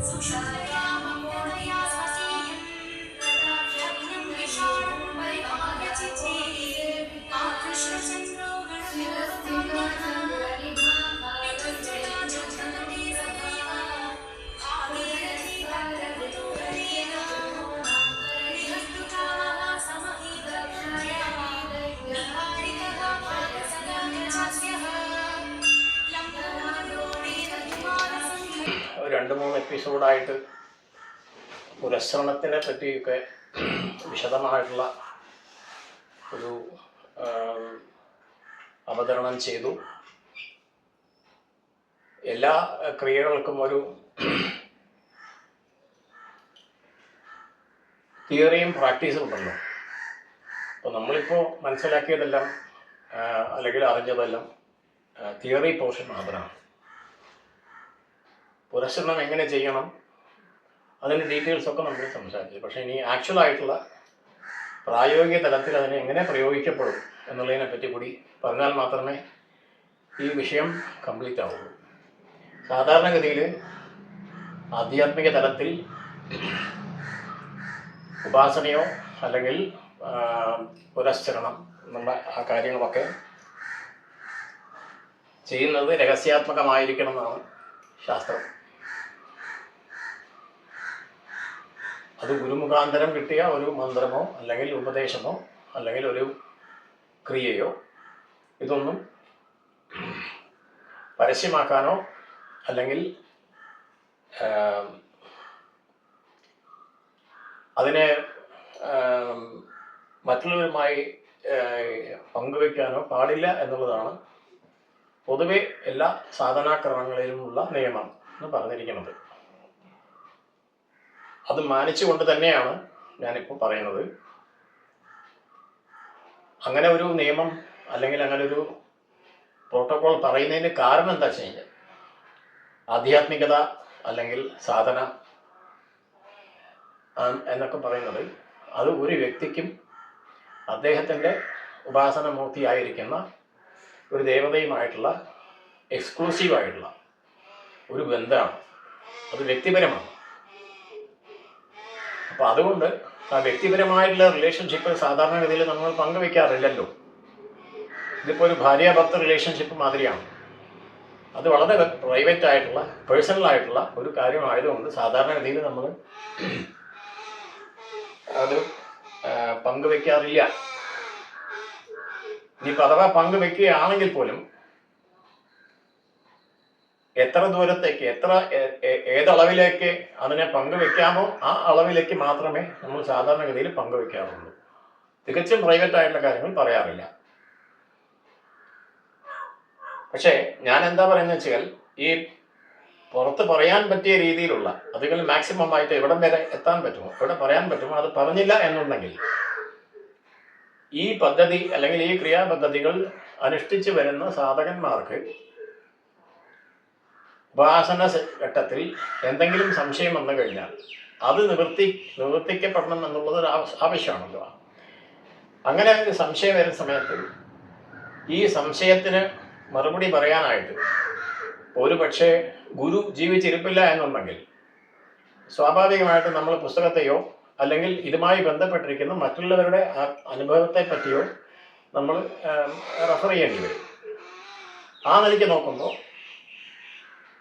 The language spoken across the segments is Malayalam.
So sure. എപ്പിസോഡായിട്ട് പുരസ്കരണത്തിനെ പറ്റിയൊക്കെ വിശദമായിട്ടുള്ള ഒരു അവതരണം ചെയ്തു. എല്ലാ ക്രിയകൾക്കും ഒരു തിയറിയും പ്രാക്ടീസും ഉണ്ടല്ലോ. അപ്പോൾ നമ്മളിപ്പോൾ മനസ്സിലാക്കിയതെല്ലാം അല്ലെങ്കിൽ അറിഞ്ഞതെല്ലാം തിയറി പോർഷൻ മാത്രമാണ്. പുരസ്കരണം എങ്ങനെ ചെയ്യണം? അതിന്റെ ഡീറ്റെയിൽസ് ഒക്കെ നമ്മൾ സംസാരിച്ചു. പക്ഷേ ഇനി ആക്ച്വൽ ആയിട്ടുള്ള പ്രായോഗിക തലത്തിൽ അതിനെ എങ്ങനെ പ്രയോഗിക്കപ്പെടും എന്നുള്ളതിനെ പറ്റി കൂടി പറഞ്ഞാൽ മാത്രമേ ഈ വിഷയം കംപ്ലീറ്റ് ആവുള്ളൂ. സാധാരണഗതിയിൽ ആധ്യാത്മിക തലത്തിൽ ഉപാസനയോ അല്ലെങ്കിൽ പുരസ്ചരണം എന്നുള്ള ആ കാര്യങ്ങളൊക്കെ ചെയ്യുന്നത് രഹസ്യാത്മകമായിരിക്കണം എന്നാണ് ശാസ്ത്രം. അത് ഗുരുമുഖാന്തരം കിട്ടിയ ഒരു മന്ത്രമോ അല്ലെങ്കിൽ ഉപദേശമോ അല്ലെങ്കിൽ ഒരു ക്രിയയോ ഇതൊന്നും പരസ്യമാക്കാനോ അല്ലെങ്കിൽ അതിനെ മറ്റുള്ളവരുമായി പങ്കുവെക്കാനോ പാടില്ല എന്നുള്ളതാണ് പൊതുവെ എല്ലാ സാധനാക്രമങ്ങളിലുമുള്ള നിയമം എന്ന് പറഞ്ഞിരിക്കുന്നത്. അത് മാനിച്ചുകൊണ്ട് തന്നെയാണ് ഞാനിപ്പോൾ പറയുന്നത്. അങ്ങനെ ഒരു നിയമം അല്ലെങ്കിൽ അങ്ങനെ ഒരു പ്രോട്ടോകോൾ പറയുന്നതിന് കാരണം എന്താ വെച്ച് കഴിഞ്ഞാൽ ആധ്യാത്മികത അല്ലെങ്കിൽ സാധന എന്നൊക്കെ പറയുന്നത് അത് ഒരു വ്യക്തിക്കും അദ്ദേഹത്തിന്റെ ഉപാസനമൂർത്തിയായിരിക്കുന്ന ഒരു ദേവതയുമായിട്ടുള്ള എക്സ്ക്ലൂസീവായിട്ടുള്ള ഒരു ബന്ധമാണ്. അത് വ്യക്തിപരമാണ്. അപ്പോൾ അതുകൊണ്ട് വ്യക്തിപരമായിട്ടുള്ള റിലേഷൻഷിപ്പ് സാധാരണഗതിയിൽ നമ്മൾ പങ്കുവെക്കാറില്ലല്ലോ. ഇതിപ്പോ ഒരു ഭാര്യ ഭർത്ത റിലേഷൻഷിപ്പ് മാതിരിയാണ്. അത് വളരെ പ്രൈവറ്റ് ആയിട്ടുള്ള പേഴ്സണൽ ആയിട്ടുള്ള ഒരു കാര്യമായതുകൊണ്ട് സാധാരണഗതിയിൽ നമ്മൾ അത് പങ്കുവെക്കാറില്ല. ഇനിയിപ്പോൾ അഥവാ പങ്കുവെക്കുകയാണെങ്കിൽ പോലും എത്ര ദൂരത്തേക്ക് എത്ര ഏതളവിലേക്ക് അതിനെ പങ്കുവെക്കാമോ ആ അളവിലേക്ക് മാത്രമേ നമ്മൾ സാധാരണഗതിയിൽ പങ്കുവെക്കാറുള്ളൂ. തികച്ചും പ്രൈവറ്റ് ആയിട്ടുള്ള കാര്യങ്ങൾ പറയാറില്ല. പക്ഷേ ഞാൻ എന്താ പറയുന്നത് വെച്ചാൽ ഈ പുറത്ത് പറയാൻ പറ്റിയ രീതിയിലുള്ള അതുകൾ മാക്സിമം ആയിട്ട് എവിടം വരെ എത്താൻ പറ്റുമോ എവിടെ പറയാൻ പറ്റുമോ അത് പറഞ്ഞില്ല എന്നുണ്ടെങ്കിൽ ഈ പദ്ധതി അല്ലെങ്കിൽ ഈ ക്രിയാപദ്ധതികൾ അനുഷ്ഠിച്ചു വരുന്ന സാധകന്മാർക്ക് ഉപാസന ഘട്ടത്തിൽ എന്തെങ്കിലും സംശയം വന്നു കഴിഞ്ഞാൽ അത് നിവൃത്തി നിവർത്തിക്കപ്പെടണം എന്നുള്ളത് ഒരു ആവശ്യ- ആവശ്യമാണല്ലോ. അങ്ങനെ സംശയം വരുന്ന സമയത്ത് ഈ സംശയത്തിന് മറുപടി പറയാനായിട്ട് ഒരു പക്ഷേ ഗുരു ജീവിച്ചിരിപ്പില്ല എന്നുണ്ടെങ്കിൽ സ്വാഭാവികമായിട്ട് നമ്മൾ പുസ്തകത്തെയോ അല്ലെങ്കിൽ ഇതുമായി ബന്ധപ്പെട്ടിരിക്കുന്ന മറ്റുള്ളവരുടെ അനുഭവത്തെ പറ്റിയോ നമ്മൾ റെഫർ ചെയ്യേണ്ടി വരും. ആ നിലയ്ക്ക് നോക്കുമ്പോൾ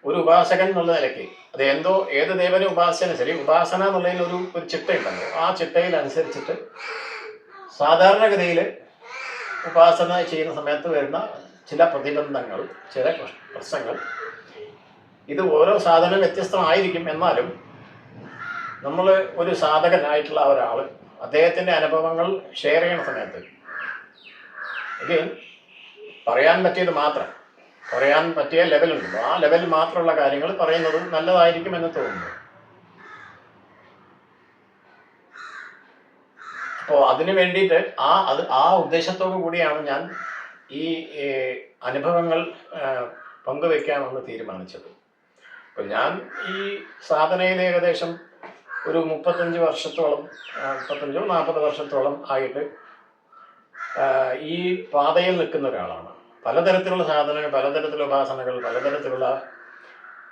ഒരു ഉപാസകൻ എന്നുള്ള നിലയ്ക്ക്. അത് എന്തോ ഏത് ദേവനെ ഉപാസന ശരി ഉപാസന എന്നുള്ളതിൽ ഒരു ഒരു ചിട്ടയുണ്ടല്ലോ. ആ ചിട്ടയിൽ അനുസരിച്ചിട്ട് സാധാരണഗതിയിൽ ഉപാസന ചെയ്യുന്ന സമയത്ത് വരുന്ന ചില പ്രതിബന്ധങ്ങൾ ചില പ്രശ്നങ്ങൾ. ഇത് ഓരോ സാധനം വ്യത്യസ്തമായിരിക്കും. എന്നാലും നമ്മൾ ഒരു സാധകനായിട്ടുള്ള ഒരാൾ അദ്ദേഹത്തിന്റെ അനുഭവങ്ങൾ ഷെയർ ചെയ്യുന്ന സമയത്ത് ഇത് പറയാൻ പറ്റിയത് മാത്രം. പറയാൻ പറ്റിയ ലെവലുണ്ടല്ലോ ആ ലെവലിൽ മാത്രമുള്ള കാര്യങ്ങൾ പറയുന്നത് നല്ലതായിരിക്കും എന്ന് തോന്നുന്നു. അപ്പോൾ അതിനു വേണ്ടിയിട്ട് ആ അത് ആ ഉദ്ദേശത്തോടു കൂടിയാണ് ഞാൻ ഈ അനുഭവങ്ങൾ പങ്കുവെക്കാമെന്ന് തീരുമാനിച്ചത്. അപ്പോൾ ഞാൻ ഈ സാധനയിൽ ഏകദേശം ഒരു മുപ്പത്തഞ്ച് വർഷത്തോളം മുപ്പത്തഞ്ചോ നാൽപ്പത് വർഷത്തോളം ആയിട്ട് ഈ പാതയിൽ നിൽക്കുന്ന ഒരാളാണ്. പലതരത്തിലുള്ള സാധനങ്ങൾ പലതരത്തിലുള്ള ഉപാസനകൾ പലതരത്തിലുള്ള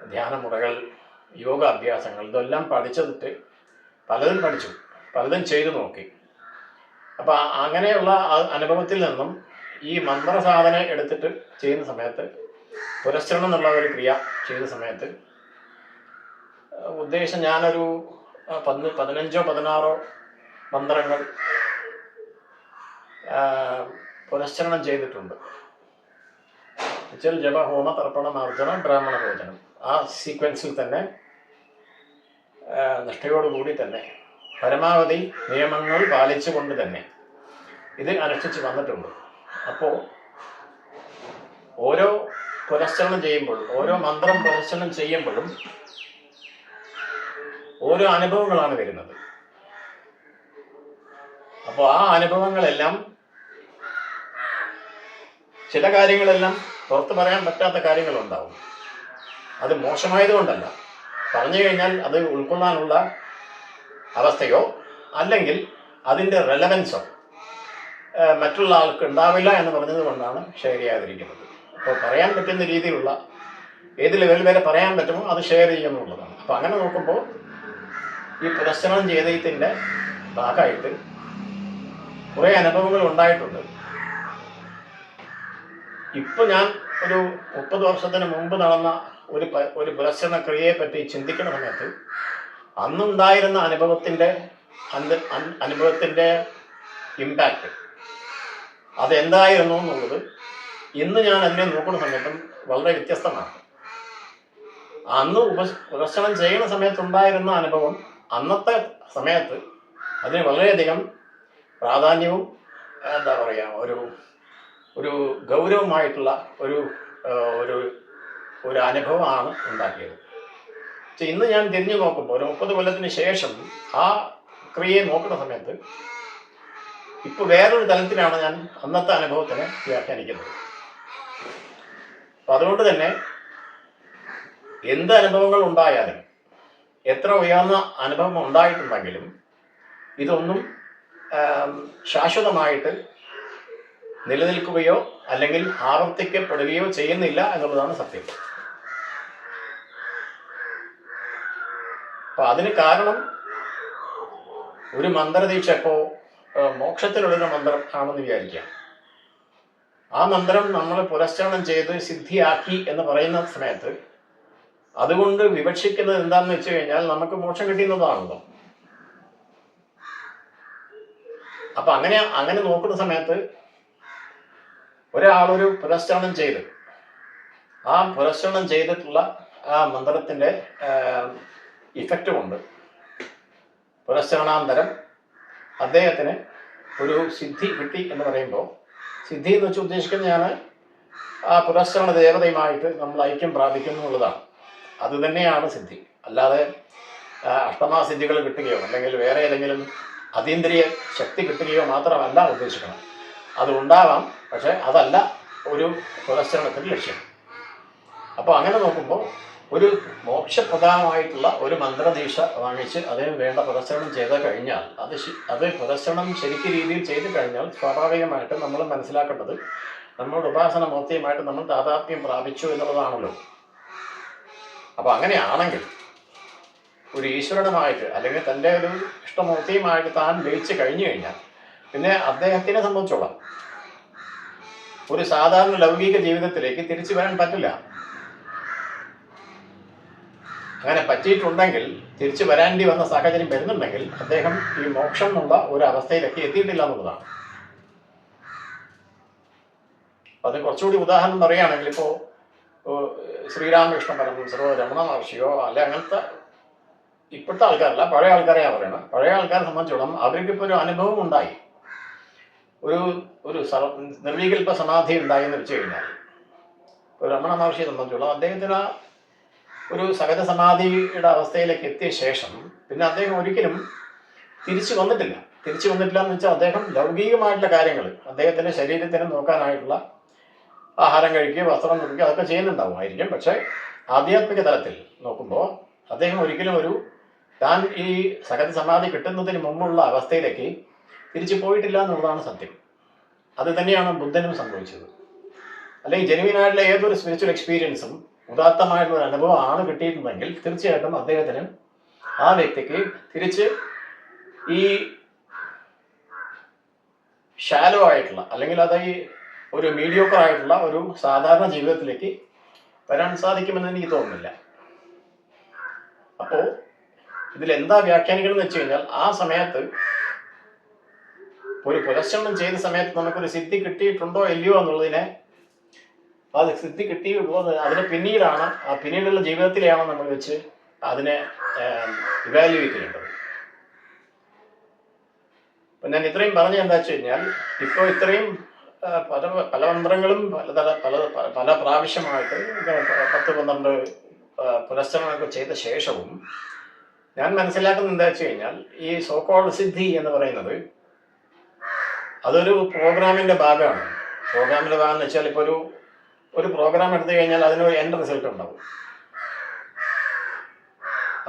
ധ്യാനമുറകൾ യോഗ അഭ്യാസങ്ങൾ ഇതെല്ലാം പഠിച്ചതിട്ട് പലതും പഠിച്ചു. പലതും ചെയ്തു നോക്കി. അപ്പം അങ്ങനെയുള്ള അനുഭവത്തിൽ നിന്നും ഈ മന്ത്രസാധന എടുത്തിട്ട് ചെയ്യുന്ന സമയത്ത് പുരസ്കരണം എന്നുള്ള ഒരു ക്രിയ ചെയ്യുന്ന സമയത്ത് ഉദ്ദേശം ഞാനൊരു ആ, പതിന പതിനഞ്ചോ പതിനാറോ മന്ത്രങ്ങൾ പുനശ്ചരണം ചെയ്തിട്ടുണ്ട്. എന്നുവെച്ചാൽ ജപ ഹോമ തർപ്പണ മാർജന ബ്രാഹ്മണ ഭോജനം. ആ സീക്വൻസിൽ തന്നെ നിഷ്ഠയോടുകൂടി തന്നെ പരമാവധി നിയമങ്ങൾ പാലിച്ചുകൊണ്ട് തന്നെ ഇത് അനുഷ്ഠിച്ച് വന്നിട്ടുണ്ട്. അപ്പോൾ ഓരോ പുനശ്ചരണം ചെയ്യുമ്പോഴും ഓരോ മന്ത്രം പുനശ്ചരണം ചെയ്യുമ്പോഴും ഓരോ അനുഭവങ്ങളാണ് വരുന്നത്. അപ്പോൾ ആ അനുഭവങ്ങളെല്ലാം ചില കാര്യങ്ങളെല്ലാം പുറത്ത് പറയാൻ പറ്റാത്ത കാര്യങ്ങളുണ്ടാവും. അത് മോശമായതുകൊണ്ടല്ല. പറഞ്ഞു കഴിഞ്ഞാൽ അത് ഉൾക്കൊള്ളാനുള്ള അവസ്ഥയോ അല്ലെങ്കിൽ അതിന്റെ റെലവൻസോ മറ്റുള്ള ആൾക്ക് ഉണ്ടാവില്ല എന്ന് പറഞ്ഞത് കൊണ്ടാണ് ഷെയർ ചെയ്യാതിരിക്കുന്നത്. അപ്പോൾ പറയാൻ പറ്റുന്ന രീതിയിലുള്ള ഏത് ലെവൽ വരെ പറയാൻ പറ്റുമോ അത് ഷെയർ ചെയ്യുമെന്നുള്ളതാണ്. അപ്പോൾ അങ്ങനെ നോക്കുമ്പോൾ ഈ പ്രദർശനം ചെയ്തതിന്റെ ഭാഗമായിട്ട് കുറേ അനുഭവങ്ങൾ ഉണ്ടായിട്ടുണ്ട്. ഇപ്പോൾ ഞാൻ ഒരു മുപ്പത് വർഷത്തിന് മുമ്പ് നടന്ന ഒരു ഒരു പുരസ്ചരണ ക്രിയയെ പറ്റി ചിന്തിക്കുന്ന സമയത്ത് അന്നുണ്ടായിരുന്ന അനുഭവത്തിന്റെ അനുഭവത്തിന്റെ ഇമ്പാക്റ്റ് അതെന്തായിരുന്നു എന്നുള്ളത് ഇന്ന് ഞാൻ അതിനെ നോക്കുന്ന സമയത്തും വളരെ വ്യത്യസ്തമാണ്. അന്ന് ഉപ പ്രദർശനം ചെയ്യുന്ന സമയത്തുണ്ടായിരുന്ന അനുഭവം അന്നത്തെ സമയത്ത് അതിന് വളരെയധികം പ്രാധാന്യവും എന്താ പറയുക ഒരു ഒരു ഗൗരവമായിട്ടുള്ള ഒരു ഒരു ഒരു അനുഭവമാണ് ഉണ്ടാക്കിയത്. പക്ഷെ ഇന്ന് ഞാൻ തിരിഞ്ഞു നോക്കുമ്പോൾ ഒരു മുപ്പത് കൊല്ലത്തിന് ശേഷം ആ ക്രിയയെ നോക്കുന്ന സമയത്ത് ഇപ്പോൾ വേറൊരു തലത്തിലാണ് ഞാൻ അന്നത്തെ അനുഭവത്തിനെ വ്യാഖ്യാനിക്കുന്നത്. അപ്പം അതുകൊണ്ട് തന്നെ എന്ത് അനുഭവങ്ങൾ ഉണ്ടായാലും എത്ര ഉയർന്ന അനുഭവം ഉണ്ടായിട്ടുണ്ടെങ്കിലും ഇതൊന്നും ശാശ്വതമായിട്ട് നിലനിൽക്കുകയോ അല്ലെങ്കിൽ ആവർത്തിക്കപ്പെടുകയോ ചെയ്യുന്നില്ല എന്നുള്ളതാണ് സത്യം. അപ്പൊ അതിന് കാരണം ഒരു മന്ത്രദീക്ഷ ഇപ്പോൾ മോക്ഷത്തിനുള്ളൊരു മന്ത്രം ആണെന്ന് വിചാരിക്കാം ആ മന്ത്രം നമ്മൾ പുരസ്ചരണം ചെയ്ത് സിദ്ധിയാക്കി എന്ന് പറയുന്ന സമയത്ത് അതുകൊണ്ട് വിവക്ഷിക്കുന്നത് എന്താന്ന് വെച്ച് കഴിഞ്ഞാൽ നമുക്ക് മോക്ഷം കിട്ടുന്നതാണല്ലോ അപ്പൊ അങ്ങനെ അങ്ങനെ നോക്കുന്ന സമയത്ത് ഒരാളൊരു പുരസ്ചരണം ചെയ്ത്. ആ പുരസ്ചരണം ചെയ്തിട്ടുള്ള ആ മന്ത്രത്തിന്റെ ഇഫക്റ്റ് കൊണ്ട് പുരസ്ചരണാന്തരം അദ്ദേഹത്തിന് ഒരു സിദ്ധി കിട്ടി എന്ന് പറയുമ്പോൾ സിദ്ധി എന്ന് വെച്ച് ഉദ്ദേശിക്കുന്നത് ഞാൻ ആ പുരസ്ചരണ ദേവതയുമായിട്ട് നമ്മൾ ഐക്യം പ്രാപിക്കുന്നു എന്നുള്ളതാണ്. അത് തന്നെയാണ് സിദ്ധി. അല്ലാതെ അഷ്ടമാസിദ്ധികൾ കിട്ടുകയോ അല്ലെങ്കിൽ വേറെ ഏതെങ്കിലും അതീന്ദ്രിയ ശക്തി കിട്ടുകയോ മാത്രമല്ല ഉദ്ദേശിക്കണം അത് ഉണ്ടാവാം പക്ഷെ അതല്ല ഒരു പുരസ്ചരണത്തിന്റെ ലക്ഷ്യം. അപ്പോൾ അങ്ങനെ നോക്കുമ്പോൾ ഒരു മോക്ഷപ്രദമായിട്ടുള്ള ഒരു മന്ത്രദീക്ഷ വാങ്ങിച്ച് അതിന് വേണ്ട പ്രദർശനം ചെയ്ത് കഴിഞ്ഞാൽ അത് അത് പ്രദർശനം ശരിക്കും രീതിയിൽ ചെയ്തു കഴിഞ്ഞാൽ സ്വാഭാവികമായിട്ടും നമ്മൾ മനസ്സിലാക്കേണ്ടത് നമ്മളുടെ ഉപാസന മൂർത്തിയുമായിട്ട് നമ്മൾ താതാത്മ്യം പ്രാപിച്ചു എന്നുള്ളതാണല്ലോ. അപ്പോൾ അങ്ങനെയാണെങ്കിൽ ഒരു ഈശ്വരനുമായിട്ട് അല്ലെങ്കിൽ തന്റെ ഒരു ഇഷ്ടമൂർത്തിയുമായിട്ട് താൻ ലയിച്ചു കഴിഞ്ഞു കഴിഞ്ഞാൽ പിന്നെ അദ്ദേഹത്തിനെ സംബന്ധിച്ചോളം ഒരു സാധാരണ ലൗകിക ജീവിതത്തിലേക്ക് തിരിച്ചു വരാൻ പറ്റില്ല. അങ്ങനെ പറ്റിയിട്ടുണ്ടെങ്കിൽ തിരിച്ചു വരാണ്ടി വന്ന സാഹചര്യം വരുന്നുണ്ടെങ്കിൽ അദ്ദേഹം ഈ മോക്ഷം എന്നുള്ള ഒരു അവസ്ഥയിലേക്ക് എത്തിയിട്ടില്ല എന്നുള്ളതാണ്. അത് കുറച്ചുകൂടി ഉദാഹരണം പറയുകയാണെങ്കിൽ ഇപ്പോ ശ്രീരാമകൃഷ്ണ പരമഹംസരോ രമണ മഹർഷിയോ അല്ലെ അങ്ങനത്തെ ഇപ്പോഴത്തെ ആൾക്കാരല്ല പഴയ ആൾക്കാരെയാണ് പറയണം പഴയ ആൾക്കാരെ സംബന്ധിച്ചോളം അവർക്ക് ഇപ്പോൾ ഒരു അനുഭവം ഉണ്ടായി. ഒരു ഒരു നിർവികൽപ്പ സമാധി ഉണ്ടായി എന്ന് വെച്ച് കഴിഞ്ഞാൽ ഒരു രമണ മഹർഷിയെ സംബന്ധിച്ചോളം അദ്ദേഹത്തിന് ആ ഒരു സഹജ സമാധിയുടെ അവസ്ഥയിലേക്ക് എത്തിയ ശേഷം പിന്നെ അദ്ദേഹം ഒരിക്കലും തിരിച്ചു വന്നിട്ടില്ല. തിരിച്ചു വന്നിട്ടില്ല എന്ന് വെച്ചാൽ അദ്ദേഹം ലൗകികമായിട്ടുള്ള കാര്യങ്ങൾ അദ്ദേഹത്തിന്റെ ശരീരത്തിന് നോക്കാനായിട്ടുള്ള ആഹാരം കഴിക്കുക വസ്ത്രം ധരിക്കുക അതൊക്കെ ചെയ്യുന്നുണ്ടാവുമായിരിക്കും പക്ഷേ ആധ്യാത്മിക തലത്തിൽ നോക്കുമ്പോൾ അദ്ദേഹം ഒരിക്കലും ഒരു താൻ ഈ സഹജ സമാധി കിട്ടുന്നതിന് മുമ്പുള്ള അവസ്ഥയിലേക്ക് തിരിച്ചു പോയിട്ടില്ല എന്നുള്ളതാണ് സത്യം. അത് തന്നെയാണ് ബുദ്ധനും സംഭവിച്ചത്. അല്ലെങ്കിൽ ജെനുവിനായിട്ടുള്ള ഏതൊരു സ്പിരിച്വൽ എക്സ്പീരിയൻസും ഉദാത്തമായിട്ടുള്ള ഒരു അനുഭവം അനുഭവമാണ് കിട്ടിയിട്ടുണ്ടെങ്കിൽ തീർച്ചയായിട്ടും അദ്ദേഹത്തിന് ആ വ്യക്തിക്ക് തിരിച്ച് ഈ ഷാലോ ആയിട്ടുള്ള അല്ലെങ്കിൽ അത് ഈ ഒരു മീഡിയോക്കർ ആയിട്ടുള്ള ഒരു സാധാരണ ജീവിതത്തിലേക്ക് വരാൻ സാധിക്കുമെന്ന് എനിക്ക് തോന്നുന്നില്ല. അപ്പോൾ ഇതിൽ എന്താ വ്യാഖ്യാനിക്കണം എന്ന് വെച്ച് കഴിഞ്ഞാൽ ആ സമയത്ത് ഒരു പുരശ്രമം ചെയ്യുന്ന സമയത്ത് നമുക്കൊരു സിദ്ധി കിട്ടിയിട്ടുണ്ടോ ഇല്ലയോ എന്നുള്ളതിനെ അത് സിദ്ധി കിട്ടിയുള്ളൂ അതിന് പിന്നീടാണ് ആ പിന്നീടുള്ള ജീവിതത്തിലെയാണ് നമ്മൾ വെച്ച് അതിനെ ഇവാലുവേറ്റ് ചെയ്യേണ്ടത്. ഞാൻ ഇത്രയും പറഞ്ഞ എന്താ വെച്ച് കഴിഞ്ഞാൽ ഇപ്പോൾ ഇത്രയും പല പല മന്ത്രങ്ങളും പലതര പല പല- പ്രാവശ്യമായിട്ട് പത്ത് പന്ത്രണ്ട് പുനഃശ്രമങ്ങളൊക്കെ ചെയ്ത ശേഷവും ഞാൻ മനസ്സിലാക്കുന്നത് എന്താ വെച്ച് കഴിഞ്ഞാൽ ഈ സോക്കോൾ സിദ്ധി എന്ന് പറയുന്നത് അതൊരു പ്രോഗ്രാമിന്റെ ഭാഗമാണ്. പ്രോഗ്രാമിന്റെ ഭാഗം എന്ന് വെച്ചാൽ ഇപ്പോൾ ഒരു ഒരു പ്രോഗ്രാം എടുത്തു കഴിഞ്ഞാൽ അതിനൊരു എൻഡ് റിസൾട്ട് ഉണ്ടാവും.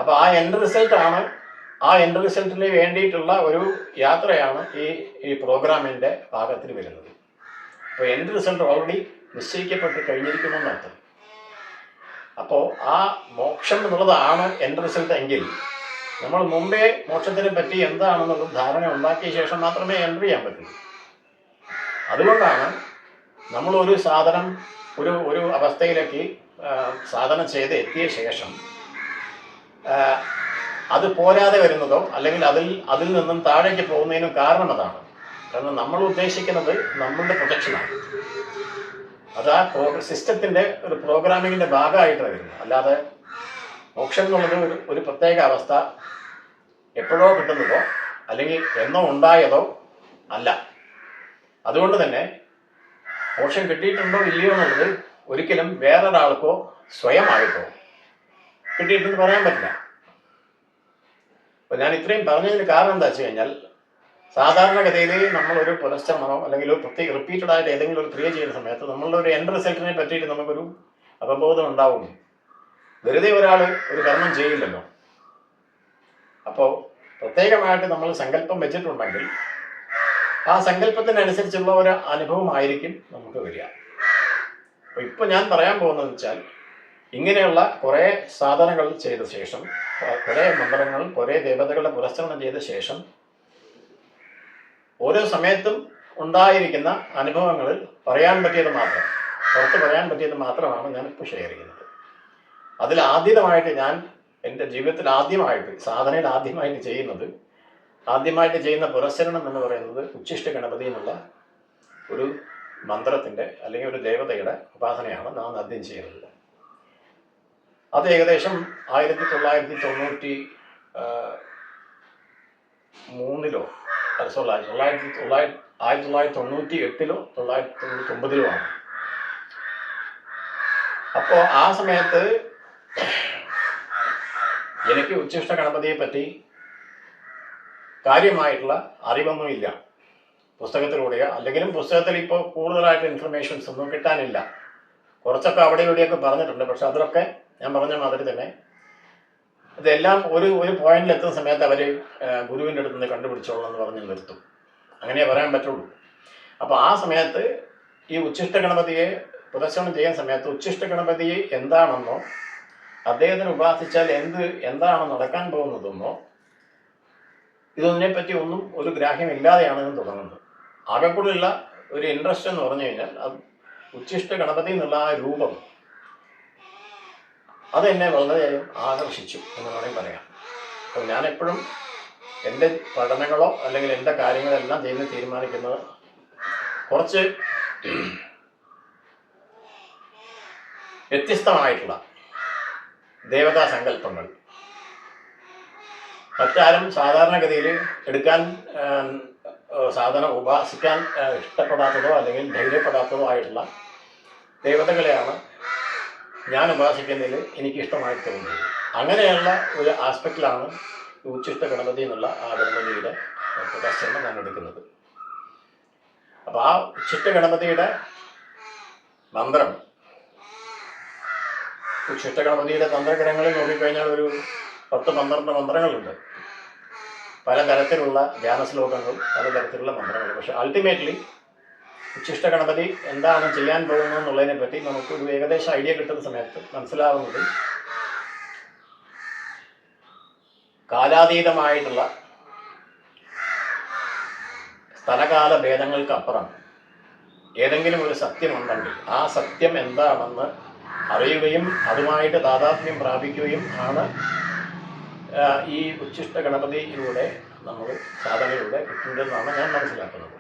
അപ്പൊ ആ എൻഡ് റിസൾട്ടാണ് ആ എൻഡ് റിസൾട്ടിന് വേണ്ടിയിട്ടുള്ള ഒരു യാത്രയാണ് ഈ ഈ പ്രോഗ്രാമിന്റെ ഭാഗത്തിൽ വരുന്നത്. അപ്പോൾ എൻഡ് റിസൾട്ട് ഓൾറെഡി നിശ്ചയിക്കപ്പെട്ട് കഴിഞ്ഞിരിക്കുന്നു എന്നർത്ഥം അപ്പോൾ ആ മോക്ഷം എന്നുള്ളതാണ് എൻഡ് റിസൾട്ട് എങ്കിൽ നമ്മൾ മുമ്പേ മോക്ഷത്തിനെ പറ്റി എന്താണെന്നുള്ള ധാരണ ഉണ്ടാക്കിയ ശേഷം മാത്രമേ എന്റർ ചെയ്യാൻ പറ്റൂ അതുകൊണ്ടാണ് നമ്മൾ ഒരു സാധനം ഒരു ഒരു അവസ്ഥയിലേക്ക് സാധനം ചെയ്ത് എത്തിയ ശേഷം അത് പോരാതെ വരുന്നതോ അല്ലെങ്കിൽ അതിൽ അതിൽ നിന്നും താഴേക്ക് പോകുന്നതിനും കാരണം അതാണ്. കാരണം നമ്മൾ ഉദ്ദേശിക്കുന്നത് നമ്മളുടെ പ്രൊജക്ഷനാണ്. അത് ആ സിസ്റ്റത്തിന്റെ ഒരു പ്രോഗ്രാമിങ്ങിന്റെ ഭാഗമായിട്ടാണ് വരുന്നത്. അല്ലാതെ മോക്ഷം എന്നുള്ളത് ഒരു ഒരു പ്രത്യേക അവസ്ഥ എപ്പോഴോ കിട്ടുന്നതോ അല്ലെങ്കിൽ എന്നോ ഉണ്ടായതോ അല്ല. അതുകൊണ്ട് തന്നെ മോക്ഷം കിട്ടിയിട്ടുണ്ടോ ഇല്ലയോ എന്നുള്ളത് ഒരിക്കലും വേറൊരാൾക്കോ സ്വയമായിട്ടോ കിട്ടിയിട്ടെന്ന് പറയാൻ പറ്റില്ല. അപ്പൊ ഞാൻ ഇത്രയും പറഞ്ഞതിന് കാരണം എന്താ വെച്ച് കഴിഞ്ഞാൽ സാധാരണഗതിയിൽ നമ്മളൊരു പുനഃശ്രമണോ അല്ലെങ്കിൽ ഒരു പ്രത്യേക റിപ്പീറ്റഡ് ആയിട്ട് ഏതെങ്കിലും ഒരു ക്രിയ ചെയ്യുന്ന സമയത്ത് നമ്മളുടെ ഒരു എൻഡ് റിസൾട്ടിനെ പറ്റിയിട്ട് നമുക്കൊരു അവബോധം ഉണ്ടാവും വെറുതെ ഒരാൾ ഒരു കർമ്മം ചെയ്യില്ലല്ലോ. അപ്പോൾ പ്രത്യേകമായിട്ട് നമ്മൾ സങ്കല്പം വെച്ചിട്ടുണ്ടെങ്കിൽ ആ സങ്കല്പത്തിനനുസരിച്ചുള്ള ഒരു അനുഭവമായിരിക്കും നമുക്ക് വരിക. അപ്പോൾ ഇപ്പോൾ ഞാൻ പറയാൻ പോകുന്നത് വെച്ചാൽ ഇങ്ങനെയുള്ള കുറേ സാധനങ്ങൾ ചെയ്ത ശേഷം കുറേ മന്ത്രങ്ങൾ കുറേ ദേവതകളുടെ പുരസ്കരണം ചെയ്ത ശേഷം ഓരോ സമയത്തും ഉണ്ടായിരിക്കുന്ന അനുഭവങ്ങളിൽ പറയാൻ പറ്റിയത് മാത്രം പുറത്ത് പറയാൻ പറ്റിയത് മാത്രമാണ് ഞാൻ ഇപ്പോൾ ഷെയർ ചെയ്യുന്നത്. അതിൽ ആദ്യമായിട്ട് ഞാൻ എന്റെ ജീവിതത്തിൽ ആദ്യമായിട്ട് സാധനയിൽ ആദ്യമായിട്ട് ചെയ്യുന്നത് ആദ്യമായിട്ട് ചെയ്യുന്ന പുരസ്കരണം എന്ന് പറയുന്നത് ഉച്ഛിഷ്ട ഗണപതി എന്നുള്ള ഒരു മന്ത്രത്തിന്റെ അല്ലെങ്കിൽ ഒരു ദേവതയുടെ ഉപാസനയാണ് നാം ആദ്യം ചെയ്യുന്നത്. അത് ഏകദേശം ആയിരത്തി തൊള്ളായിരത്തി തൊണ്ണൂറ്റി മൂന്നിലോ അല്ല സോറി തൊള്ളായിരത്തി തൊള്ളായിരത്തി ആയിരത്തി തൊള്ളായിരത്തി തൊണ്ണൂറ്റി എട്ടിലോ തൊള്ളായിരത്തി തൊണ്ണൂറ്റി ഒമ്പതിലോ ആണ്. അപ്പോൾ ആ സമയത്ത് എനിക്ക് ഉച്ഛിഷ്ട ഗണപതിയെ പറ്റി കാര്യമായിട്ടുള്ള അറിവൊന്നുമില്ല. പുസ്തകത്തിലൂടെയോ അല്ലെങ്കിലും പുസ്തകത്തിൽ ഇപ്പോൾ കൂടുതലായിട്ട് ഇൻഫർമേഷൻസ് ഒന്നും കിട്ടാനില്ല. കുറച്ചൊക്കെ അവിടെ ഇവിടെയൊക്കെ പറഞ്ഞിട്ടുണ്ട് പക്ഷെ അതിലൊക്കെ ഞാൻ പറഞ്ഞ മാതിരി തന്നെ ഇതെല്ലാം ഒരു ഒരു പോയിന്റിൽ എത്തുന്ന സമയത്ത് അവർ ഗുരുവിന്റെ അടുത്ത് നിന്ന് കണ്ടുപിടിച്ചോളൂ എന്ന് പറഞ്ഞ് നിർത്തും. അങ്ങനെ പറയാൻ പറ്റുള്ളൂ. അപ്പോൾ ആ സമയത്ത് ഈ ഉച്ഛിഷ്ട ഗണപതിയെ പ്രദർശനം ചെയ്യുന്ന സമയത്ത് ഉച്ഛിഷ്ട ഗണപതി എന്താണെന്നോ അദ്ദേഹത്തിന് ഉപാസിച്ചാൽ എന്ത് എന്താണ് നടക്കാൻ പോകുന്നതെന്നോ ഇതൊന്നിനെപ്പറ്റി ഒന്നും ഒരു ഗ്രാഹ്യമില്ലാതെയാണ് ഇത് തുടങ്ങുന്നത്. ആകെക്കൂടുള്ള ഒരു ഇൻട്രസ്റ്റ് എന്ന് പറഞ്ഞു കഴിഞ്ഞാൽ അത് ഉച്ഛിഷ്ട ഗണപതി എന്നുള്ള ആ രൂപം അതെന്നെ വളരെയധികം ആകർഷിച്ചു എന്ന് വേണമെങ്കിൽ പറയാം. അപ്പം ഞാനെപ്പോഴും എന്റെ പഠനങ്ങളോ അല്ലെങ്കിൽ എന്റെ കാര്യങ്ങളെല്ലാം ചെയ്യുന്ന തീരുമാനിക്കുന്നത് കുറച്ച് വ്യത്യസ്തമായിട്ടുള്ള ദേവതാ സങ്കല്പങ്ങൾ. മറ്റാരും സാധാരണഗതിയിൽ എടുക്കാൻ സാധനം ഉപാസിക്കാൻ ഇഷ്ടപ്പെടാത്തതോ അല്ലെങ്കിൽ ധൈര്യപ്പെടാത്തതോ ആയിട്ടുള്ള ദേവതകളെയാണ് ഞാൻ ഉപാസിക്കുന്നതിൽ എനിക്ക് ഇഷ്ടമായി തോന്നുന്നത് അങ്ങനെയുള്ള ഒരു ആസ്പെക്റ്റിലാണ് ഉച്ചിഷ്ട ഗണപതി എന്നുള്ള ആ ഗണപതിയുടെ പ്രദർശനം ഞാൻ എടുക്കുന്നത്. അപ്പോൾ ആ ഉച്ചിഷ്ട ഗണപതിയുടെ മന്ത്രം ഉച്ചിഷ്ട ഗണപതിയുടെ തന്ത്രഗ്രഹങ്ങളിൽ നോക്കിക്കഴിഞ്ഞാൽ ഒരു പത്ത് പന്ത്രണ്ട് മന്ത്രങ്ങളുണ്ട്. പലതരത്തിലുള്ള ധ്യാന ശ്ലോകങ്ങളും പലതരത്തിലുള്ള മന്ത്രങ്ങളും. പക്ഷെ അൾട്ടിമേറ്റ്ലി വിശിഷ്ട ഗണപതി എന്താണ് ചെയ്യാൻ പോകുന്നത് എന്നുള്ളതിനെ പറ്റി നമുക്ക് ഒരു ഏകദേശം ഐഡിയ കിട്ടുന്ന സമയത്ത് മനസ്സിലാവുന്നത് കാലാതീതമായിട്ടുള്ള സ്ഥലകാല ഭേദങ്ങൾക്കപ്പുറം ഏതെങ്കിലും ഒരു സത്യമുണ്ടെങ്കിൽ ആ സത്യം എന്താണെന്ന് അറിയുകയും അതുമായിട്ട് താതാത്മ്യം പ്രാപിക്കുകയും ആണ് ഈ ഉച്ഛിഷ്ട ഗണപതിയിലൂടെ നമ്മൾ സാധനയിലൂടെ കിട്ടുന്നതെന്നാണ് ഞാൻ മനസ്സിലാക്കുന്നത്.